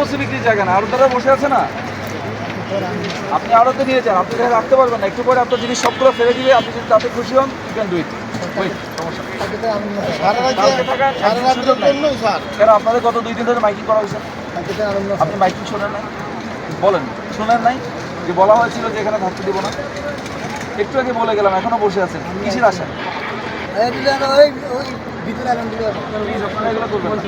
বসে বিক্রির জায়গা না আরও তারা বসে আছে না? আপনি আড়তে নিয়ে যান আপনি এখানে রাখতে পারবেন না। একটু পরে আপনার জিনিস সবগুলো ফেলে দিবে আপনি যদি তাতে খুশি হন ইউ ক্যান ডু ইট। কেন আপনাদের গত দুই দিন ধরে মাইকিং করা হয়েছে? আপনি মাইকিং শোনেন নাই? বলেন শোনেন নাই? যে বলা হয়েছিল যে এখানে থাকতে দিব না। একটু আগে বলে গেলাম এখনও বসে আছেন। কিসের আশা? প্লিজ আপনারা এগুলো করবেন।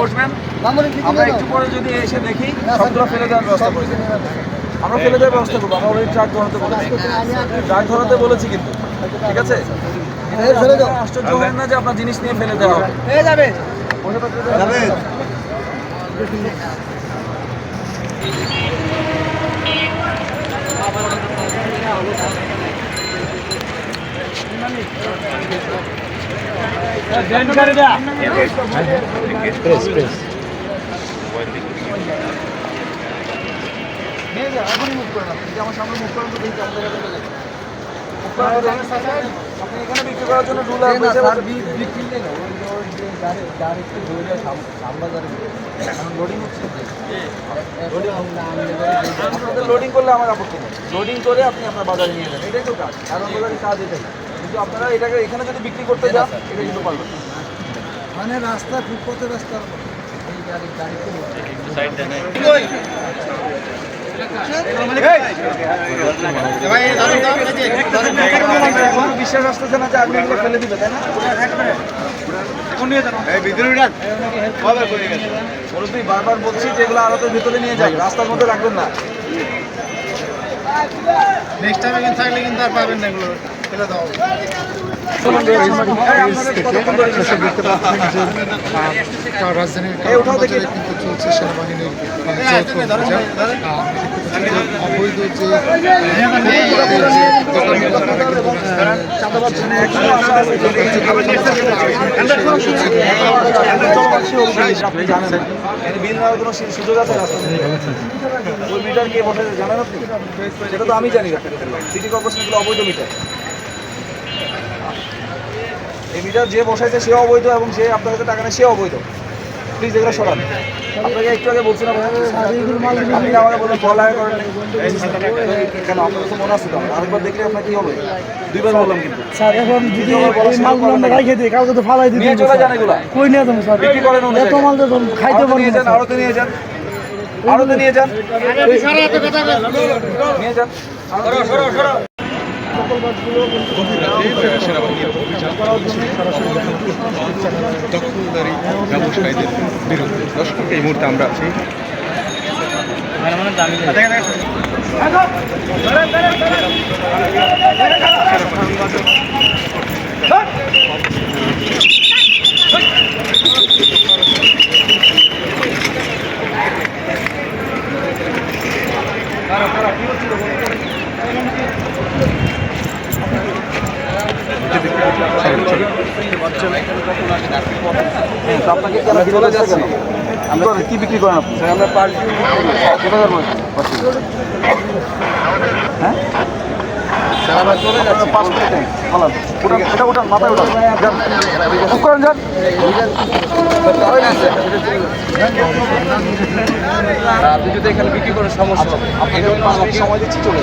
বসবেন আমরা একটু পরে যদি এসে দেখি সবগুলো ফেলে দেওয়ার ব্যবস্থা আমরা ফেলে দেওয়ার ব্যবস্থা করব আমরা অলরেডি ট্রাক ধরাতে বলেছি। ট্রাক ধরাতে বলেছি কিন্তু ঠিক আছে? আশ্চর্য হবেন না যে আপনার জিনিস নিয়ে ফেলে দেওয়া হবে। নিয়ে যান এখনই লোডিং হচ্ছে লোডিং করলে আমার আপত্তি নেই লোডিং করে আপনি আপনার বাজারে নিয়ে যাবেন এটাই তো কাজ কারণ বাজারের কাজ এটাই কিন্তু আপনারা এটাকে এখানে যদি বিক্রি করতে যান এটা কিন্তু পারবেন। মানে রাস্তা ফুটপথের রাস্তা। বিশ্বাস আসতেছে না যে আপনি এগুলো ফেলে দিবে তাই না? বারবার বলছি যে এগুলো আড়তের ভিতরে নিয়ে যান রাস্তার মধ্যে রাখবেন না। নেক্সট টাইম এখানে থাকলে কিন্তু আর পাবেন না এগুলো ফেলে দাও রাজধানীর এই উঠাও দেখি বাজারে কিন্তু চলছে সেনাবাহিনীর মানে যৌথ অভিযান। আহ, অবৈধ যে চাঁদাবাদ এখনও আশা আছে যে আপনি জানেন এর বিল নেওয়ার কোনো সু- সুযোগ আছে রাস্তার ওই মিটার কে বসেছে জানেন আপনি সেটা তো আমি জানি না সিটি কর্পোরেশন এগুলো অবৈধ মিটার এই মিটার যে বসাইছে সে অবৈধ এবং যে আপনার কাছে টাকা নেয় সে অবৈধ। প্লিজ এগুলো সরান। আপনাকে একটু আগে বলছি না ভাই? আপনি আমাকে বললেন বলা করেন কেন আপনার তো মনে আছে তো? আরেকবার দেখলে আপনার কি হবে? দুইবার বললাম কিন্তু। স্যার এখন যদি মালগুলো আমরা রাইখে দিই কাউকে তো ফালাই দিতে নিয়ে চলে যান এগুলা। কই নিয়ে যাব স্যার? বিক্রি করেন এত মাল তো খাইতে আড়তে পারব নিয়ে যান। স্যার। তো নিয়ে যান। নিয়ে যান। নিয়ে যান দখলদারি ব্যবসায়ীদের বিরুদ্ধে। দর্শক এই মুহূর্তে আমরা আছি হ্যাঁ, তো আপনাকে চলে যাচ্ছে? আমরা কি বিক্রি করেন আপনি? আমরা পার্টি কোথায় যাব হ্যাঁ? আমরা চলে যাচ্ছি। পাঁচ মিনিট বলান উঠান এটা উঠান মাথায় উঠান। যান বুক করেন যান। আপনি যদি এখানে বিক্রি করেন সমস্যা পাঁচ মিনিট সময় দিচ্ছি চলে।